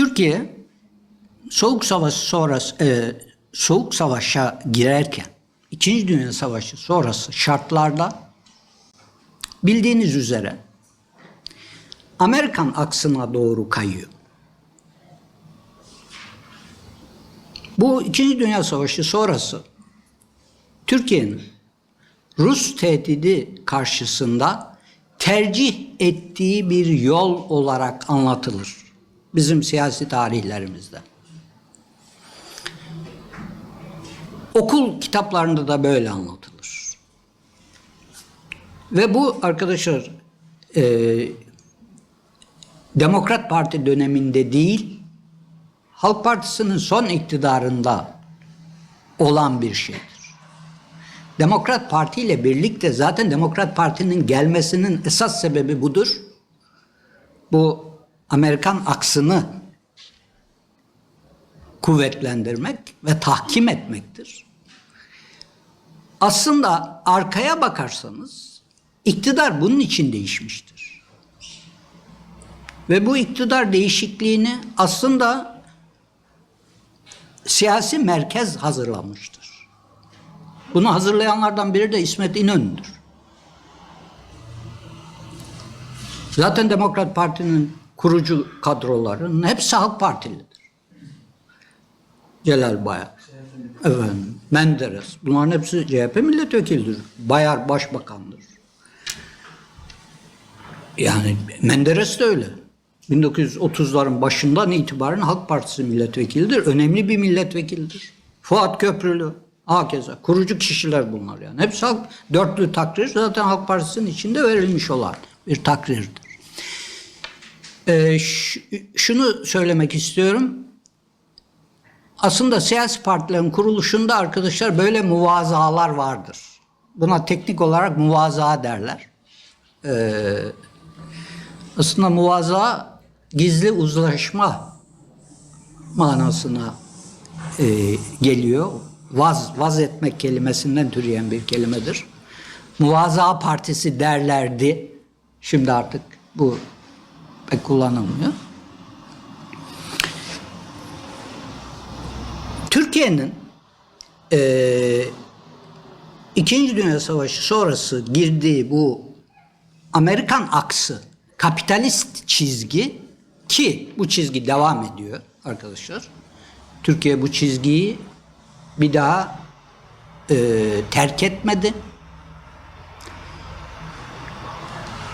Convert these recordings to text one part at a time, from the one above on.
Türkiye Soğuk Savaş sonrası e, Soğuk Savaş'a girerken İkinci Dünya Savaşı sonrası şartlarda bildiğiniz üzere Amerikan aksına doğru kayıyor. Bu İkinci Dünya Savaşı sonrası Türkiye'nin Rus tehdidi karşısında tercih ettiği bir yol olarak anlatılır bizim siyasi tarihlerimizde. Okul kitaplarında da böyle anlatılır. Ve bu arkadaşlar e, Demokrat Parti döneminde değil, Halk Partisi'nin son iktidarında olan bir şeydir. Demokrat Parti ile birlikte zaten Demokrat Parti'nin gelmesinin esas sebebi budur. Bu Amerikan aksını kuvvetlendirmek ve tahkim etmektir. Aslında arkaya bakarsanız iktidar bunun için değişmiştir. Ve bu iktidar değişikliğini aslında siyasi merkez hazırlamıştır. Bunu hazırlayanlardan biri de İsmet İnönü'dür. Zaten Demokrat Parti'nin kurucu kadrolarının hepsi Halk Partilidir. Celal Bayar, efendim, Menderes, bunların hepsi CHP milletvekilidir. Bayar başbakandır. Yani Menderes de öyle. 1930'ların başından itibaren Halk Partisi milletvekilidir. Önemli bir milletvekilidir. Fuat Köprülü, hakeza. Kurucu kişiler bunlar yani. Hepsi halk, dörtlü takrir zaten Halk Partisi'nin içinde verilmiş olan bir takrirdir. Ee, şunu söylemek istiyorum. Aslında siyasi partilerin kuruluşunda arkadaşlar böyle muvazalar vardır. Buna teknik olarak muvaza derler. Ee, aslında muvaza gizli uzlaşma manasına e, geliyor. Vaz, vaz etmek kelimesinden türeyen bir kelimedir. Muvaza partisi derlerdi. Şimdi artık bu pek kullanılmıyor. Türkiye'nin eee İkinci Dünya Savaşı sonrası girdiği bu Amerikan aksı, kapitalist çizgi ki bu çizgi devam ediyor arkadaşlar. Türkiye bu çizgiyi bir daha eee, terk etmedi.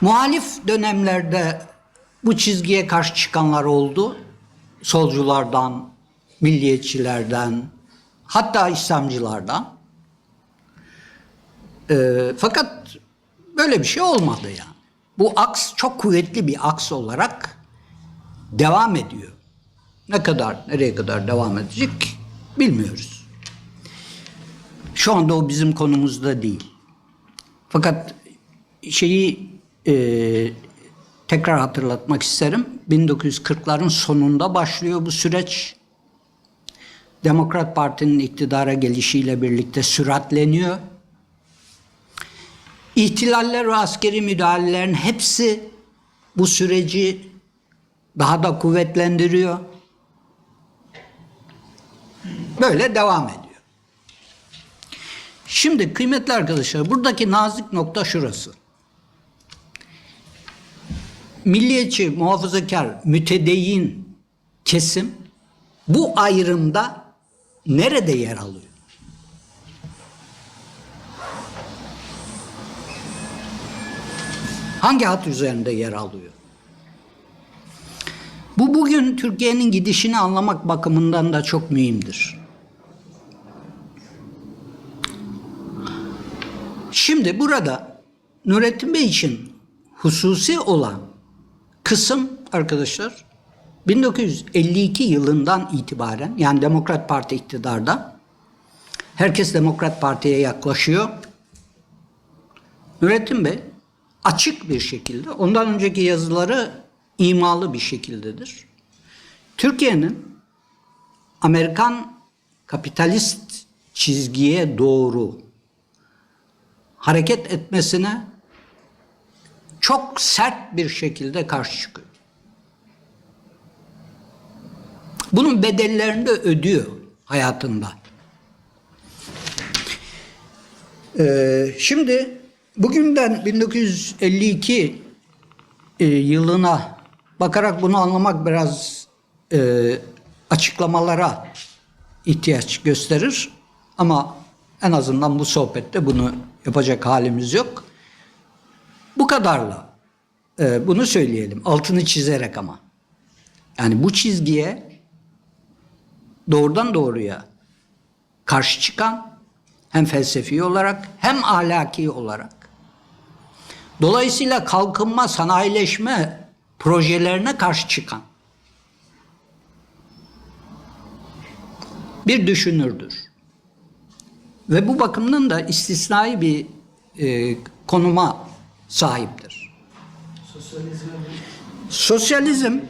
Muhalif dönemlerde bu çizgiye karşı çıkanlar oldu. Solculardan, milliyetçilerden, hatta İslamcılardan. Ee, fakat böyle bir şey olmadı yani. Bu aks çok kuvvetli bir aks olarak devam ediyor. Ne kadar, nereye kadar devam edecek bilmiyoruz. Şu anda o bizim konumuzda değil. Fakat şeyi e, tekrar hatırlatmak isterim. 1940'ların sonunda başlıyor bu süreç. Demokrat Parti'nin iktidara gelişiyle birlikte süratleniyor. İhtilaller ve askeri müdahalelerin hepsi bu süreci daha da kuvvetlendiriyor. Böyle devam ediyor. Şimdi kıymetli arkadaşlar buradaki nazik nokta şurası. Milliyetçi, muhafazakar, mütedeyyin kesim bu ayrımda nerede yer alıyor? Hangi hat üzerinde yer alıyor? Bu bugün Türkiye'nin gidişini anlamak bakımından da çok mühimdir. Şimdi burada Nurettin Bey için hususi olan kısım arkadaşlar 1952 yılından itibaren yani Demokrat Parti iktidarda herkes Demokrat Parti'ye yaklaşıyor. Nurettin Bey açık bir şekilde ondan önceki yazıları imalı bir şekildedir. Türkiye'nin Amerikan kapitalist çizgiye doğru hareket etmesine çok sert bir şekilde karşı çıkıyor. Bunun bedellerini de ödüyor hayatında. Ee, şimdi bugünden 1952 e, yılına bakarak bunu anlamak biraz e, açıklamalara ihtiyaç gösterir. Ama en azından bu sohbette bunu yapacak halimiz yok. Bu kadarla e, bunu söyleyelim. Altını çizerek ama. Yani bu çizgiye doğrudan doğruya karşı çıkan hem felsefi olarak hem ahlaki olarak dolayısıyla kalkınma, sanayileşme projelerine karşı çıkan bir düşünürdür. Ve bu bakımdan da istisnai bir e, konuma sahiptir. Sosyalizm